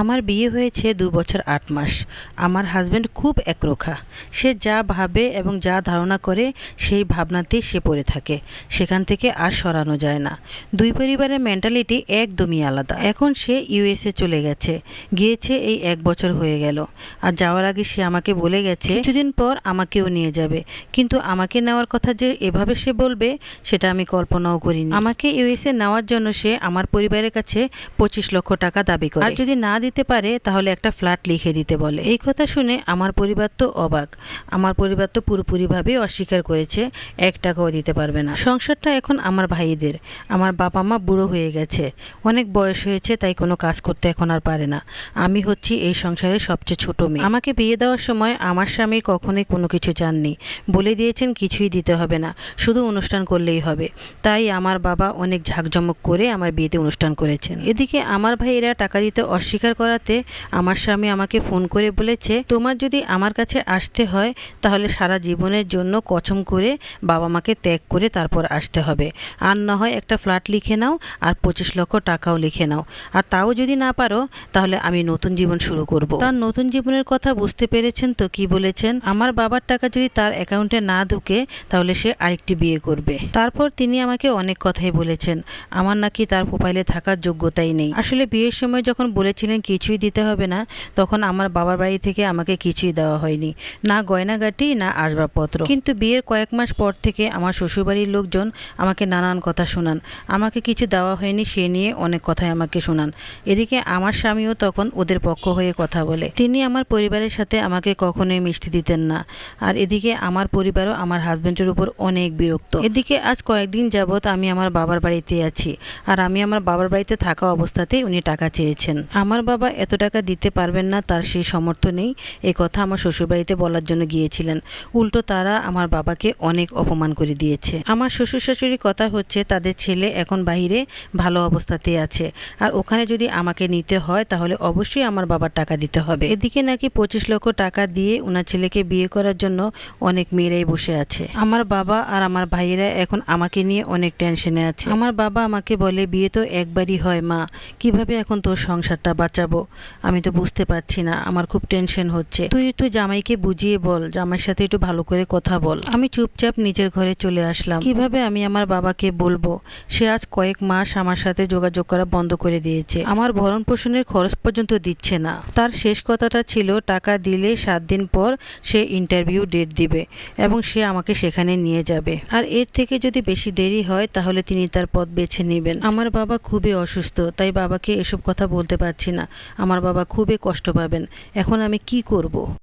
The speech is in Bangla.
আমার বিয়ে হয়েছে দু বছর আট মাস। আমার হাজব্যান্ড খুব একরোখা। সে যা ভাবে এবং যা ধারণা করে, সেই ভাবনাতেই সে পড়ে থাকে। সেখান থেকে আর সরানো যায় না। দুই পরিবারের মেন্টালিটি একদমই আলাদা। এখন সে ইউএসএ চলে গেছে। গিয়েছে এই এক বছর হয়ে গেল। আর যাওয়ার আগে সে আমাকে বলে গেছে, কিছুদিন পর আমাকেও নিয়ে যাবে। কিন্তু আমাকে নেওয়ার কথা যে এভাবে সে বলবে, সেটা আমি কল্পনাও করিনি। আমাকে ইউএসএ নেওয়ার জন্য সে আমার পরিবারের কাছে পঁচিশ লক্ষ টাকা দাবি করে। আর যদি না দিতে পারে, তাহলে একটা ফ্ল্যাট লিখে দিতে বলে। এই কথা শুনে আমার পরিবার তো অবাক। আমার পরিবার তো পুরোপুরিভাবে অস্বীকার করেছে, এক টাকাও দিতে পারবে না। সংসারটা এখন আমার ভাইদের। আমার বাবা মা বুড়ো হয়ে গেছে। অনেক বয়স হয়েছে, তাই কোনো কাজ করতে এখন আর পারে না। আমি হচ্ছি এই সংসারের সবচেয়ে ছোট মেয়ে। আমাকে বিয়ে দেওয়ার সময় আমার স্বামী কখনোই কোনো কিছু চাননি। বলে দিয়েছেন কিছুই দিতে হবে না, শুধু অনুষ্ঠান করলেই হবে। তাই আমার বাবা অনেক ঝাঁকজমক করে আমার বিয়েতে অনুষ্ঠান করেছেন। এদিকে আমার ভাইয়েরা টাকা দিতে অস্বীকার করাতে আমার স্বামী আমাকে ফোন করে বলেছে, তোমার যদি আমার কাছে আসতে হয়, তাহলে সারা জীবনের জন্য কচম করে বাবা মাকে ত্যাগ করে তারপর আসতে হবে। আর না হয় একটা ফ্ল্যাট লিখে নাও আর পঁচিশ লক্ষ টাকাও লিখে নাও। আর তাও যদি না পারো, তাহলে আমি নতুন জীবন শুরু করব। তার নতুন জীবনের কথা বুঝতে পেরেছেন তো কি বলেছেন? আমার বাবার টাকা যদি তার অ্যাকাউন্টে না ঢুকে, তাহলে সে আরেকটি বিয়ে করবে। তারপর তিনি আমাকে অনেক কথাই বলেছেন। আমার নাকি তার প্রোফাইলে থাকার যোগ্যতাই নেই। আসলে বিয়ের সময় যখন বলেছিলেন কিছুই দিতে হবে না। তখন আমার বাবার বাড়ি থেকে আমাকে কিছুই দেওয়া হয়নি। না গয়নাগাটি, না আসবাবপত্র। কিন্তু বিয়ের কয়েক মাস পর থেকে আমার শ্বশুরবাড়ির লোকজন আমাকে নানান কথা শোনান। আমাকে কিছু দেওয়া হয়নি, সে নিয়ে অনেক কথাই আমাকে শোনান। এদিকে আমার স্বামীও তখন ওদের পক্ষ হয়ে কথা বলে। তিনি আমার পরিবারের সাথে আমাকে কখনোই মিষ্টি দিতেন না। আর এদিকে আমার পরিবারও আমার হাজব্যান্ডের উপর অনেক বিরক্ত। এদিকে আজ কয়েকদিন যাবৎ আমি আমার বাবার বাড়িতে আছি। আর আমি আমার বাবার বাড়িতে থাকা অবস্থাতেই উনি টাকা চেয়েছেন। আমার বাবা এত টাকা দিতে পারবেন না, তার সেই সমর্থ নেই। এই কথা আমার শ্বশুরবাড়িতে বলার জন্য গিয়েছিলেন। উল্টো তারা আমার বাবাকে অনেক অপমান করে দিয়েছে। আমার শ্বশুর শাশুড়ির কথা হচ্ছে, তাদের ছেলে এখন বাইরে ভালো অবস্থাতে আছে। আর ওখানে যদি আমাকে নিতে হয়, তাহলে অবশ্যই আমার বাবার টাকা দিতে হবে। এদিকে নাকি পঁচিশ লক্ষ টাকা দিয়ে ওনার ছেলেকে বিয়ে করার জন্য অনেক মেয়েরাই বসে আছে। আমার বাবা আর আমার ভাইয়েরা এখন আমাকে নিয়ে অনেক টেনশনে আছে। আমার বাবা আমাকে বলে, বিয়ে তো একবারই হয় মা। কীভাবে এখন তোর সংসারটা বাঁচাবো। আমি তো বুঝতে পারছি না, আমার খুব টেনশন হচ্ছে। তুই একটু জামাইকে বুঝিয়ে বল, জামাইয়ের সাথে একটু ভালো করে কথা বল। আমি চুপচাপ নিজের ঘরে চলে আসলাম। কীভাবে আমি আমার বাবাকে বলব? সে আজ কয়েক মাস আমার সাথে যোগাযোগ করা বন্ধ করে দিয়েছে। আমার ভরণ পোষণের খরচ পর্যন্ত দিচ্ছে না। তার শেষ কথাটা ছিল, টাকা দিলে সাত দিন পর সে ইন্টারভিউ ডেট দিবে এবং সে আমাকে সেখানে নিয়ে যাবে। আর এর থেকে যদি বেশি দেরি হয়, তাহলে তিনি তার পথ বেছে নেবেন। আমার বাবা খুবই অসুস্থ, তাই বাবাকে এসব কথা বলতে পারছি না আমার বাবা খুবই কষ্ট পাবেন এখন আমি কি করব।